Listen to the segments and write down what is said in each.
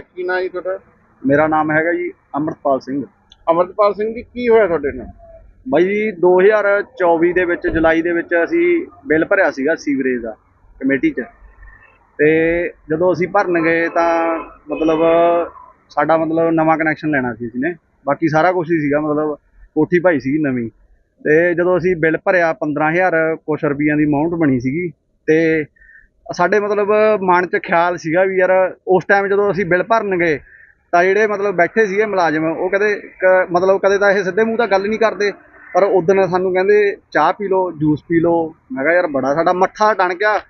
ਕੀ ਨਾਂ ਜੀ ਤੁਹਾਡਾ? ਮੇਰਾ ਨਾਮ ਹੈਗਾ ਜੀ ਅਮਰਪਾਲ ਸਿੰਘ। ਅਮਰਪਾਲ ਸਿੰਘ ਜੀ ਕੀ ਹੋਇਆ ਤੁਹਾਡੇ ਨਾਲ? ਬਾਈ ਜੀ 2024 ਦੇ ਵਿੱਚ ਜੁਲਾਈ ਦੇ ਵਿੱਚ ਅਸੀਂ ਬਿੱਲ ਭਰਿਆ ਸੀਗਾ ਸੀਵਰੇਜ ਦਾ ਕਮੇਟੀ 'ਚ। ਤੇ ਜਦੋਂ ਅਸੀਂ ਭਰਨ ਗਏ ਤਾਂ ਮਤਲਬ ਸਾਡਾ ਮਤਲਬ ਨਵਾਂ ਕਨੈਕਸ਼ਨ ਲੈਣਾ ਸੀ ਅਸੀਂ ਨੇ। ਬਾਕੀ ਸਾਰਾ ਕੁਝ ਹੀ ਸੀਗਾ ਮਤਲਬ ਕੋਠੀ ਭਾਈ ਸੀਗੀ ਨਵੀਂ। ਤੇ ਜਦੋਂ ਅਸੀਂ ਬਿੱਲ ਭਰਿਆ 15000 ਕੁਛ ਰੁਪਈਆਂ ਦੀ ਅਮਾਉਂਟ ਬਣੀ ਸੀਗੀ। ਤੇ ਸਾਡੇ ਮਤਲਬ ਮਨ 'ਚ ਖਿਆਲ ਸੀਗਾ ਵੀ ਯਾਰ ਉਸ ਟਾਈਮ ਜਦੋਂ ਅਸੀਂ ਬਿੱਲ ਭਰਨ ਗਏ ਤਾਂ ਜਿਹੜੇ ਮਤਲਬ ਬੈਠੇ ਸੀਗੇ ਮੁਲਾਜ਼ਮ, ਉਹ ਕਦੇ ਕ- ਮਤਲਬ ਕਦੇ ਤਾਂ ਇਹ ਸਿੱਧੇ ਮੂੰਹ ਤਾਂ ਗੱਲ ਨਹੀਂ ਕਰਦੇ, ਪਰ ਉਦੋਂ ਸਾਨੂੰ ਕਹਿੰਦੇ, ਚਾਹ ਪੀ ਲਓ ਜੂਸ ਪੀ ਲਓ। ਮੈਂ ਕਿਹਾ ਯਾਰ ਬੜਾ ਸਾਡਾ ਮੱਥਾ ਟਣ ਗਿਆ।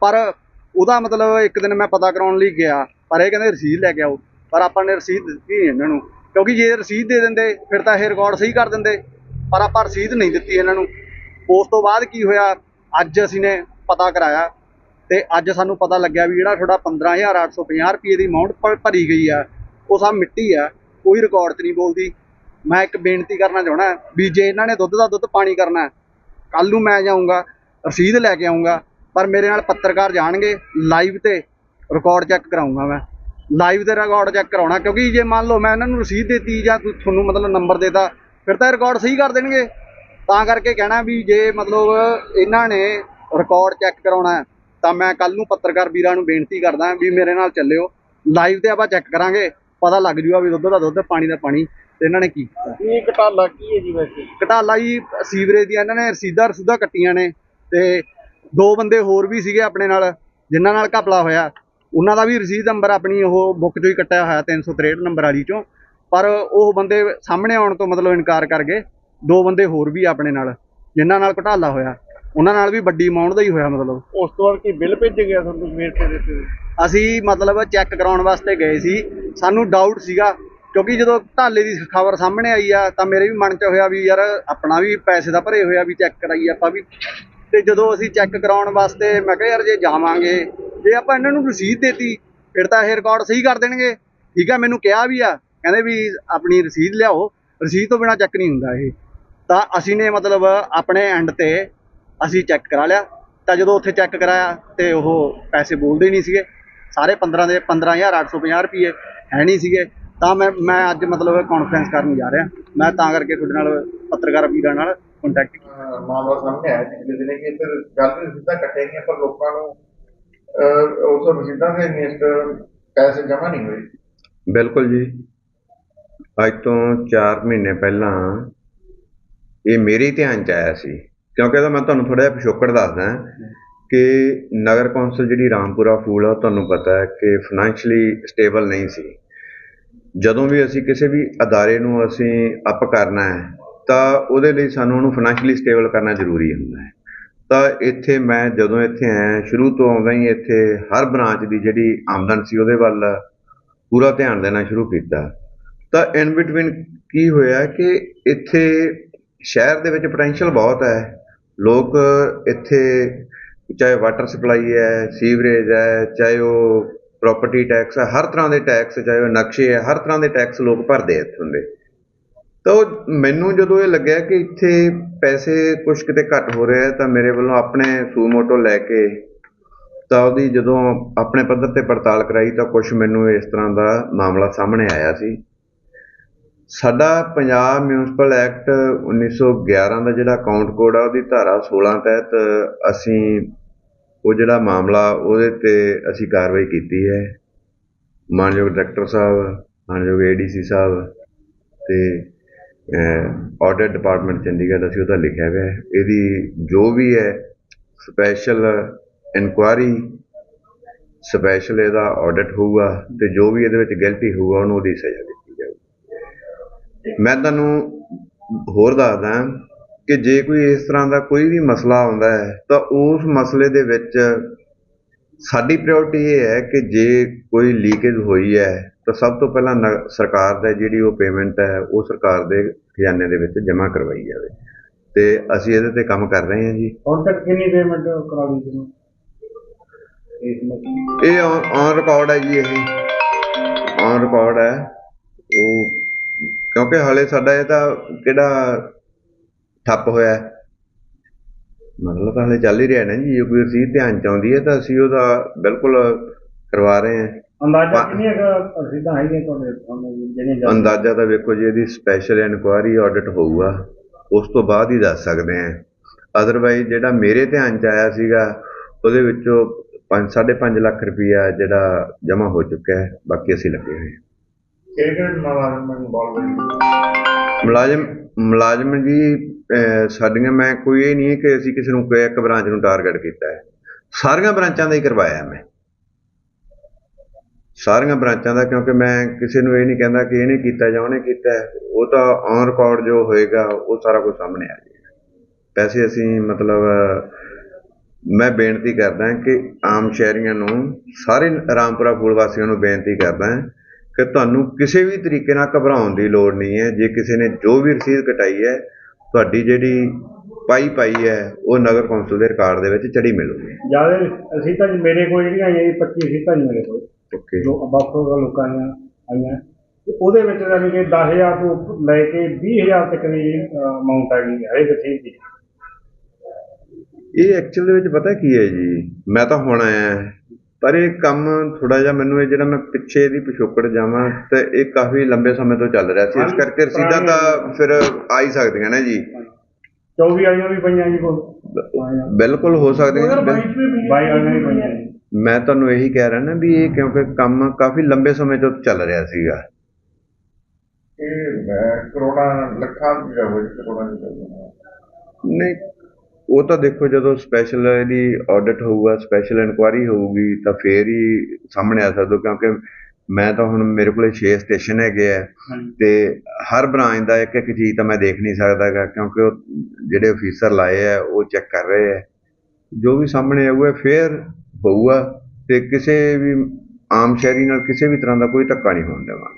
ਪਰ ਉਹਦਾ ਮਤਲਬ ਇੱਕ ਦਿਨ ਮੈਂ ਪਤਾ ਕਰਾਉਣ ਲਈ ਗਿਆ, ਪਰ ਇਹ ਕਹਿੰਦੇ ਰਸੀਦ ਲੈ ਕੇ ਆਓ। ਪਰ ਆਪਾਂ ਨੇ ਰਸੀਦ ਦਿੱਤੀ ਇਹਨਾਂ ਨੂੰ। ਕਿਉਂਕਿ ਜੇ ਰਸੀਦ ਦੇ ਦਿੰਦੇ, ਫਿਰ ਤਾਂ ਇਹ ਰਿਕਾਰਡ ਸਹੀ ਕਰ ਦਿੰਦੇ। ਪਰ ਆਪਾਂ ਰਸੀਦ ਨਹੀਂ ਦਿੱਤੀ ਇਹਨਾਂ ਨੂੰ। ਉਸ ਤੋਂ ਬਾਅਦ ਕੀ ਹੋਇਆ? ਅੱਜ ਅਸੀਂ ਨੇ ਪਤਾ ਕਰਾਇਆ। ਤੇ ਅੱਜ ਸਾਨੂੰ ਪਤਾ ਲੱਗਿਆ ਵੀ ਜਿਹੜਾ ਤੁਹਾਡਾ 15850 ਰੁਪਏ ਦੀ ਅਮਾਉਂਟ ਭਰੀ ਗਈ ਆ, ਉਹ ਸਭ ਮਿੱਟੀ ਆ, ਕੋਈ ਰਿਕਾਰਡ 'ਚ ਨਹੀਂ ਬੋਲਦੀ। ਮੈਂ ਇੱਕ ਬੇਨਤੀ ਕਰਨਾ ਚਾਹਣਾ ਵੀ ਜੇ ਇਹਨਾਂ ਨੇ ਦੁੱਧ ਦਾ ਦੁੱਧ ਪਾਣੀ ਕਰਨਾ ਕੱਲ ਨੂੰ ਮੈਂ ਜਾਊਂਗਾ, ਰਸੀਦ ਲੈ ਕੇ ਆਊਂਗਾ, ਪਰ ਮੇਰੇ ਨਾਲ ਪੱਤਰਕਾਰ ਜਾਣਗੇ ਲਾਈਵ ਤੇ ਰਿਕਾਰਡ ਚੈੱਕ ਕਰਾਊਂਗਾ ਮੈਂ। ਲਾਈਵ ਤੇ ਰਿਕਾਰਡ ਚੈੱਕ ਕਰਾਉਣਾ, ਕਿਉਂਕਿ ਜੇ ਮੰਨ ਲਓ ਮੈਂ ਇਹਨਾਂ ਨੂੰ ਰਸੀਦ ਦਿੱਤੀ ਜਾਂ ਤੁਹਾਨੂੰ ਮਤਲਬ ਨੰਬਰ ਦੇਤਾ, ਫਿਰ ਤਾਂ ਰਿਕਾਰਡ ਸਹੀ ਕਰ ਦੇਣਗੇ। ਤਾਂ ਕਰਕੇ ਕਹਿਣਾ ਵੀ ਜੇ ਮਤਲਬ ਇਹਨਾਂ ਨੇ ਰਿਕਾਰਡ ਚੈੱਕ ਕਰਾਉਣਾ ਤਾਂ ਮੈਂ ਕੱਲ ਨੂੰ ਪੱਤਰਕਾਰ ਵੀਰਾਂ ਨੂੰ ਬੇਨਤੀ ਕਰਦਾ ਵੀ ਮੇਰੇ ਨਾਲ ਚੱਲਿਓ। ਲਾਈਵ ਤੇ ਆਪਾਂ ਚੈੱਕ ਕਰਾਂਗੇ ਪਤਾ ਲੱਗ ਜੂਗਾ ਵੀ ਦੁੱਧ ਦਾ ਦੁੱਧ ਪਾਣੀ ਦਾ ਪਾਣੀ ਤੇ ਇਹਨਾਂ ਨੇ ਕੀ ਕੀਤਾ। ਕੀ ਘਟਾਲਾ ਕੀ ਹੈ ਜੀ ਵੈਸੇ? ਘਟਾਲਾ ਜੀ ਸੀਵਰੇਜ ਦੀਆਂ ਇਹਨਾਂ ਨੇ ਰਸੀਦਾਂ ਰਸੂਦਾਂ ਕੱਟੀਆਂ ਨੇ ਤੇ ਦੋ ਬੰਦੇ ਹੋਰ ਵੀ ਸੀਗੇ ਆਪਣੇ ਨਾਲ ਜਿਨ੍ਹਾਂ ਨਾਲ ਘਪਲਾ ਹੋਇਆ। ਉਹਨਾਂ ਦਾ ਵੀ ਰਸੀਦ ਨੰਬਰ ਆਪਣੀ ਉਹ ਬੁੱਕ ਚੋਂ ਹੀ ਕੱਟਿਆ ਹੋਇਆ 363 ਨੰਬਰ ਵਾਲੀ ਚੋਂ। ਪਰ ਉਹ ਬੰਦੇ ਸਾਹਮਣੇ ਆਉਣ ਤੋਂ ਮਤਲਬ ਇਨਕਾਰ ਕਰ ਗਏ। ਦੋ ਬੰਦੇ ਹੋਰ ਵੀ ਆਪਣੇ ਨਾਲ ਜਿਨ੍ਹਾਂ ਨਾਲ ਘਟਾਲਾ ਹੋਇਆ। ਉਹਨਾਂ ਨਾਲ ਵੀ ਵੱਡੀ ਅਮਾਉਂਟ ਦਾ ਹੀ ਹੋਇਆ ਮਤਲਬ। ਉਸ ਤੋਂ ਬਾਅਦ ਕੀ ਬਿੱਲ ਭੇਜ ਗਿਆ ਤੁਹਾਨੂੰ ਮੇਰ ਤੇ? ਦਿੱਤੇ ਅਸੀਂ ਮਤਲਬ ਚੈੱਕ ਕਰਾਉਣ ਵਾਸਤੇ ਗਏ ਸੀ। ਸਾਨੂੰ ਡਾਊਟ ਸੀਗਾ ਕਿਉਂਕਿ ਜਦੋਂ ਢਾਲੇ ਦੀ ਖਬਰ ਸਾਹਮਣੇ ਆਈ ਆ ਤਾਂ ਮੇਰੇ ਵੀ ਮਨ 'ਚ ਹੋਇਆ ਵੀ ਯਾਰ ਆਪਣਾ ਵੀ ਪੈਸੇ ਦਾ ਭਰੇ ਹੋਇਆ ਵੀ ਚੈੱਕ ਕਰਾਈਏ ਆਪਾਂ ਵੀ। ਤੇ ਜਦੋਂ ਅਸੀਂ ਚੈੱਕ ਕਰਾਉਣ ਵਾਸਤੇ ਮੈਂ ਕਿਹਾ ਯਾਰ ਜੇ ਜਾਵਾਂਗੇ ਜੇ ਆਪਾਂ ਇਹਨਾਂ ਨੂੰ ਰਸੀਦ ਦੇਤੀ ਫਿਰ ਤਾਂ ਇਹ ਰਿਕਾਰਡ ਸਹੀ ਕਰ ਦੇਣਗੇ। ਠੀਕ ਆ ਮੈਨੂੰ ਕਿਹਾ ਵੀ ਆ ਕਹਿੰਦੇ ਵੀ ਆਪਣੀ ਰਸੀਦ ਲਿਆਓ। ਰਸੀਦ ਤੋਂ ਬਿਨਾ ਚੈੱਕ ਨਹੀਂ ਹੁੰਦਾ ਇਹ। ਤਾਂ ਅਸੀਂ ਨੇ ਮਤਲਬ ਆਪਣੇ ਐਂਡ ਤੇ ਅਸੀਂ ਚੈੱਕ ਕਰਾ ਲਿਆ। ਤਾਂ ਜਦੋਂ ਉੱਥੇ ਚੈੱਕ ਕਰਾਇਆ ਤੇ ਉਹ ਪੈਸੇ ਬੋਲਦੇ ਹੀ ਨਹੀਂ ਸੀਗੇ। ਸਾਰੇ 15 ਦੇ 15850 ਰੁਪਏ ਹੈ ਨਹੀਂ ਸੀਗੇ। ਤਾਂ ਮੈਂ ਮੈਂ ਅੱਜ ਮਤਲਬ ਕਾਨਫਰੰਸ ਕਰਨ ਜਾ ਰਿਹਾ। ਮੈਂ ਤਾਂ ਕਰਕੇ ਤੁਹਾਡੇ ਨਾਲ ਪੱਤਰਕਾਰ ਵੀਰਾਂ ਨਾਲ ਕੰਟੈਕਟ ਕੀਤਾ। ਮਾਮਲਾ ਸਾਹਮਣੇ ਆਇਆ ਪਿਛਲੇ ਦਿਨੇ ਕਿ ਇੱਧਰ ਗੱਲ ਰਸੀਦਾਂ ਕੱਟੇ ਗਈਆਂ ਪਰ ਲੋਕਾਂ ਨੂੰ ਉਸ ਰਸੀਦਾਂ ਦੇ ਅਗੇਂਸਟ ਪੈਸੇ ਜਮ੍ਹਾਂ ਨਹੀਂ ਹੋਏ। ਬਿਲਕੁਲ ਜੀ। ਅੱਜ ਤੋਂ 4 ਮਹੀਨੇ ਪਹਿਲਾਂ ਇਹ ਮੇਰੇ ਧਿਆਨ ਚ ਆਇਆ ਸੀ। ਕਿਉਂਕਿ ਇਹਦਾ ਮੈਂ ਤੁਹਾਨੂੰ ਥੋੜਾ ਜਿਹਾ ਪਿਛੋਕੜ ਦੱਸਦਾ ਕਿ ਨਗਰ ਕੌਂਸਲ ਜਿਹੜੀ ਰਾਮਪੁਰਾ ਫੂਲ ਆ ਤੁਹਾਨੂੰ ਪਤਾ ਹੈ ਕਿ ਫਾਈਨੈਂਸ਼ਲੀ ਸਟੇਬਲ ਨਹੀਂ ਸੀ। ਜਦੋਂ ਵੀ ਅਸੀਂ ਕਿਸੇ ਵੀ ਅਦਾਰੇ ਨੂੰ ਅਸੀਂ ਅਪ ਕਰਨਾ ਹੈ, ਤਾਂ ਉਹਦੇ ਲਈ ਸਾਨੂੰ ਉਹਨੂੰ ਫਾਈਨੈਂਸ਼ਲੀ ਸਟੇਬਲ ਕਰਨਾ ਜ਼ਰੂਰੀ ਹੁੰਦਾ ਹੈ। ਤਾਂ ਇੱਥੇ ਮੈਂ ਜਦੋਂ ਇੱਥੇ ਆਇਆ, ਸ਼ੁਰੂ ਤੋਂ ਆਉਂਦਾ ਹੀ ਇੱਥੇ ਹਰ ਬ੍ਰਾਂਚ ਦੀ ਜਿਹੜੀ ਆਮਦਨ ਸੀ ਉਹਦੇ ਵੱਲ ਪੂਰਾ ਧਿਆਨ ਦੇਣਾ ਸ਼ੁਰੂ ਕੀਤਾ। ਤਾਂ ਇਨ ਬਿਟਵੀਨ ਕੀ ਹੋਇਆ ਕਿ ਇੱਥੇ ਸ਼ਹਿਰ ਦੇ ਵਿੱਚ ਪੋਟੈਂਸ਼ੀਅਲ ਬਹੁਤ ਹੈ। ਲੋਕ ਇੱਥੇ ਚਾਹੇ ਵਾਟਰ ਸਪਲਾਈ ਹੈ ਸੀਵਰੇਜ ਹੈ, ਚਾਹੇ ਉਹ ਪ੍ਰੋਪਰਟੀ ਟੈਕਸ ਹੈ, ਹਰ ਤਰ੍ਹਾਂ ਦੇ ਟੈਕਸ ਚਾਹੇ ਉਹ ਨਕਸ਼ੇ ਹੈ, ਹਰ ਤਰ੍ਹਾਂ ਦੇ ਟੈਕਸ ਲੋਕ ਭਰਦੇ ਆ ਇੱਥੋਂ ਦੇ। ਤਾਂ ਉਹ ਮੈਨੂੰ ਜਦੋਂ ਇਹ ਲੱਗਿਆ ਕਿ ਇੱਥੇ ਪੈਸੇ ਕੁਝ ਕਿਤੇ ਘੱਟ ਹੋ ਰਿਹਾ ਹੈ ਤਾਂ ਮੇਰੇ ਵੱਲੋਂ ਆਪਣੇ ਸੂਮੋਟੋ ਲੈ ਕੇ ਤਾਂ ਉਹਦੀ ਜਦੋਂ ਆਪਣੇ ਪੱਧਰ ਤੇ ਪੜਤਾਲ ਕਰਾਈ, ਤਾਂ ਕੁਝ ਮੈਨੂੰ ਇਸ ਤਰ੍ਹਾਂ ਦਾ ਮਾਮਲਾ ਸਾਹਮਣੇ ਆਇਆ ਸੀ। ਸਾਡਾ ਪੰਜਾਬ ਮਿਊਨਿਸਪਲ ਐਕਟ 1911 ਦਾ ਜਿਹੜਾ ਅਕਾਊਂਟ ਕੋਡ ਆ, ਉਹਦੀ ਧਾਰਾ 16 ਤਹਿਤ ਅਸੀਂ ਉਹ ਜਿਹੜਾ ਮਾਮਲਾ, ਉਹਦੇ ਤੇ ਅਸੀਂ ਕਾਰਵਾਈ ਕੀਤੀ ਹੈ। ਮਾਨਯੋਗ ਡਾਇਰੈਕਟਰ ਸਾਹਿਬ, ਮਾਨਯੋਗ ਏਡੀਸੀ ਸਾਹਿਬ ਅਤੇ ਆਡਿਟ ਡਿਪਾਰਟਮੈਂਟ ਚੰਡੀਗੜ੍ਹ ਅਸੀਂ ਉਹਦਾ ਲਿਖਿਆ ਹੋਇਆ ਇਹਦੀ ਜੋ ਵੀ ਹੈ ਸਪੈਸ਼ਲ ਇਨਕੁਆਰੀ ਸਪੈਸ਼ਲ ਇਹਦਾ ਆਡਿਟ ਹੋਊਗਾ ਤੇ ਜੋ ਵੀ ਇਹਦੇ ਵਿੱਚ ਗਲਤੀ ਹੋਊਗਾ, ਉਹਨੂੰ ਉਹਦੀ ਸਜ਼ਾ ਦਿੱਤੀ ਮੈਂ ਤੁਹਾਨੂੰ ਹੋਰ ਦੱਸਦਾ ਕਿ ਜੇ ਕੋਈ ਇਸ ਤਰ੍ਹਾਂ ਦਾ ਕੋਈ ਵੀ ਮਸਲਾ ਆਉਂਦਾ ਹੈ ਤਾਂ ਉਸ ਮਸਲੇ ਦੇ ਵਿੱਚ ਸਾਡੀ ਪ੍ਰਾਇੋਰਟੀ ਇਹ ਹੈ ਕਿ ਜੇ ਕੋਈ ਲੀਕੇਜ ਹੋਈ ਹੈ ਤਾਂ ਸਭ ਤੋਂ ਪਹਿਲਾਂ ਸਰਕਾਰ ਦਾ ਜਿਹੜੀ ਉਹ ਪੇਮੈਂਟ ਹੈ ਉਹ ਸਰਕਾਰ ਦੇ ਖਜ਼ਾਨੇ ਦੇ ਵਿੱਚ ਜਮ੍ਹਾਂ ਕਰਵਾਈ ਜਾਵੇ। ਤੇ ਅਸੀਂ ਇਹਦੇ ਤੇ ਕੰਮ ਕਰ ਰਹੇ ਹਾਂ ਜੀ। ਹੁਣ ਤੱਕ ਕਿੰਨੀ ਪੇਮੈਂਟ ਕਰਾ ਲਈ ਤੁਸੀਂ ਇਹ ਔਨ ਰਿਕਾਰਡ ਹੈ ਜੀ ਇਹ। ਔਨ ਰਿਕਾਰਡ ਹੈ। ਉਹ ਕਿਉਂਕਿ ਹਾਲੇ ਸਾਡਾ ਇਹ ਤਾਂ ਕਿਹੜਾ ਠੱਪ ਹੋਇਆ ਹੈ। ਮਤਲਬ ਹਾਲੇ ਚੱਲ ਹੀ ਰਿਹਾ ਨਾ ਜੀ ਜੇ ਕੋਈ ਰਸੀਦ ਧਿਆਨ ਚ ਆਉਂਦੀ ਹੈ ਤਾਂ ਅਸੀਂ ਉਹਦਾ ਬਿਲਕੁਲ ਕਰਵਾ ਰਹੇ ਹਾਂ। ਅੰਦਾਜ਼ਾ ਰਸੀਦਾਂ ਹੈਗੀਆਂ ਤੁਹਾਡੇ ਜਿਹੜੀਆਂ ਤਾਂ ਵੇਖੋ ਜੀ ਇਹਦੀ ਸਪੈਸ਼ਲ ਇਨਕੁਆਇਰੀ ਆਡਿਟ ਹੋਊਗਾ। ਉਸ ਤੋਂ ਬਾਅਦ ਹੀ ਦੱਸ ਸਕਦੇ ਆ ਅਦਰਵਾਈਜ਼ ਜਿਹੜਾ ਮੇਰੇ ਧਿਆਨ ਚ ਆਇਆ ਸੀਗਾ ਉਹਦੇ ਵਿੱਚੋਂ 5 5.5 ਲੱਖ ਰੁਪਈਆ ਜਿਹੜਾ ਜਮ੍ਹਾਂ ਹੋ ਚੁੱਕਾ ਹੈ ਬਾਕੀ ਅਸੀਂ ਲੱਗੇ ਹੋਏ ਹਾਂ। ਕਿਹੜੇ ਕਿਹੜੇ ਮੁਲਾਜ਼ਮ ਇਨਵੋਲਵ ਹੈ ਮੁਲਾਜ਼ਮ ਮੁਲਾਜ਼ਮ ਜੀ ਸਾਡੀਆਂ ਮੈਂ ਕੋਈ ਇਹ ਨਹੀਂ ਕਿ ਅਸੀਂ ਕਿਸੇ ਨੂੰ ਇੱਕ ਬ੍ਰਾਂਚ ਨੂੰ ਟਾਰਗੇਟ ਕੀਤਾ ਹੈ। ਸਾਰੀਆਂ ਬ੍ਰਾਂਚਾਂ ਦਾ ਹੀ ਕਰਵਾਇਆ ਮੈਂ। ਸਾਰੀਆਂ ਬ੍ਰਾਂਚਾਂ ਦਾ, ਕਿਉਂਕਿ ਮੈਂ ਕਿਸੇ ਨੂੰ ਇਹ ਨਹੀਂ ਕਹਿੰਦਾ ਕਿ ਇਹਨੇ ਕੀਤਾ ਜਾਂ ਉਹਨੇ ਕੀਤਾ ਉਹ ਤਾਂ ਔਨ ਰਿਕਾਰਡ ਜੋ ਹੋਏਗਾ, ਉਹ ਸਾਰਾ ਕੁਝ ਸਾਹਮਣੇ ਆ ਜਾਏਗਾ। ਪੈਸੇ ਅਸੀਂ ਮਤਲਬ, ਮੈਂ ਬੇਨਤੀ ਕਰਦਾ ਕਿ ਆਮ ਸ਼ਹਿਰੀਆਂ ਨੂੰ, ਸਾਰੇ ਰਾਮਪੁਰਾ ਫੂਲ ਵਾਸੀਆਂ ਨੂੰ ਬੇਨਤੀ ਕਰਦਾ ਕਿ ਤੁਹਾਨੂੰ ਕਿਸੇ ਵੀ ਤਰੀਕੇ ਨਾਲ ਘਬਰਾਉਣ ਦੀ ਲੋੜ ਨਹੀਂ ਹੈ। ਜੇ ਕਿਸੇ ਨੇ ਜੋ ਵੀ ਰਸੀਦ ਕਟਾਈ ਹੈ ਤੁਹਾਡੀ ਜਿਹੜੀ ਪਾਈ ਪਾਈ ਹੈ ਉਹ ਨਗਰ ਕੌਂਸਲ ਦੇ ਰਿਕਾਰਡ ਦੇ ਵਿੱਚ ਚੜੀ ਮਿਲੂਗੀ। ਜ਼ਿਆਦਾ ਰਸੀਦਾਂ ਜੀ ਮੇਰੇ ਕੋਲ ਜਿਹੜੀਆਂ ਆਈਆਂ ਜੀ 25 ਰਸੀਦਾਂ ਜੀ ਮੇਰੇ ਕੋਲ। ਓਕੇ। ਜੋ ਵੱਖ ਵੱਖ ਲੋਕਾਂ ਦੀਆਂ ਆਈਆਂ। ਤੇ ਉਹਦੇ ਵਿੱਚ ਜਾਣੀ ਕਿ 10000 ਤੋਂ ਲੈ ਕੇ 20000 ਤੱਕ ਦੀ ਅਮਾਉਂਟ ਆ ਗਈ ਹਰੇਕ ਰਸੀਦ ਦੀ। ਇਹ ਐਕਚੁਅਲ ਦੇ ਵਿੱਚ ਪਤਾ ਕੀ ਹੈ ਜੀ? ਮੈਂ ਤਾਂ ਹੁਣ ਆਇਆ। ਪਰ ਇਹ ਕੰਮ ਥੋੜਾ ਜਿਹਾ ਮੈਨੂੰ ਇਹ ਜਿਹੜਾ ਮੈਂ ਪਿੱਛੇ ਦੀ ਪਿਛੋਕੜ ਜਾਵਾਂ ਤੇ ਇਹ ਕਾਫੀ ਲੰਬੇ ਸਮੇਂ ਤੋਂ ਚੱਲ ਰਿਹਾ ਸੀ। ਇਸ ਕਰਕੇ ਰਸੀਦਾਂ ਤਾਂ ਫਿਰ ਆ ਹੀ ਸਕਦੀਆਂ ਨੇ ਜੀ। 24 ਵਾਲੀਆਂ ਵੀ ਪਈਆਂ ਜੀ ਕੋਲ। ਬਿਲਕੁਲ ਹੋ ਸਕਦੀਆਂ ਨੇ। ਬਿਲ- 22 ਵਾਲੀਆਂ ਵੀ ਪਈਆਂ ਜੀ। ਮੈਂ ਤੁਹਾਨੂੰ ਇਹੀ ਕਹਿ ਰਿਹਾ ਨਾ ਵੀ ਇਹ ਕਿਉਂਕਿ ਕੰਮ ਕਾਫੀ ਲੰਬੇ ਸਮੇਂ ਤੋਂ ਚੱਲ ਰਿਹਾ ਸੀਗਾ। ਇਹ ਕਰੋੜਾਂ ਲੱਖਾਂ ਦੀ ਹੋਈ ਕਰੋੜਾਂ ਦੀ ਨਹੀਂ ਉਹ ਤਾਂ ਦੇਖੋ ਜਦੋਂ ਸਪੈਸ਼ਲ ਇਹਦੀ ਆਡਿਟ ਹੋਊਗਾ ਸਪੈਸ਼ਲ ਇਨਕੁਆਇਰੀ ਹੋਊਗੀ ਤਾਂ ਫੇਰ ਹੀ ਸਾਹਮਣੇ ਆ ਸਕਦਾ ਕਿਉਂਕਿ ਮੈਂ ਤਾਂ ਹੁਣ ਮੇਰੇ ਕੋਲੇ 6 ਸਟੇਸ਼ਨ ਹੈਗੇ ਆ। ਤੇ ਹਰ ਬ੍ਰਾਂਚ ਦਾ ਇੱਕ ਇੱਕ ਚੀਜ਼ ਤਾਂ ਮੈਂ ਦੇਖ ਨਹੀਂ ਸਕਦਾਗਾ ਕਿਉਂਕਿ ਉਹ ਜਿਹੜੇ ਅਫੀਸਰ ਲਾਏ ਆ ਉਹ ਚੈੱਕ ਕਰ ਰਹੇ ਆ ਜੋ ਵੀ ਸਾਹਮਣੇ ਆਊਗਾ ਫੇਰ ਹੋਊਗਾ ਤੇ ਕਿਸੇ ਵੀ ਆਮ ਸ਼ਹਿਰੀ ਨਾਲ ਕਿਸੇ ਵੀ ਤਰ੍ਹਾਂ ਦਾ ਕੋਈ ਧੱਕਾ ਨਹੀਂ ਹੋਣ ਦੇਵਾਂਗੇ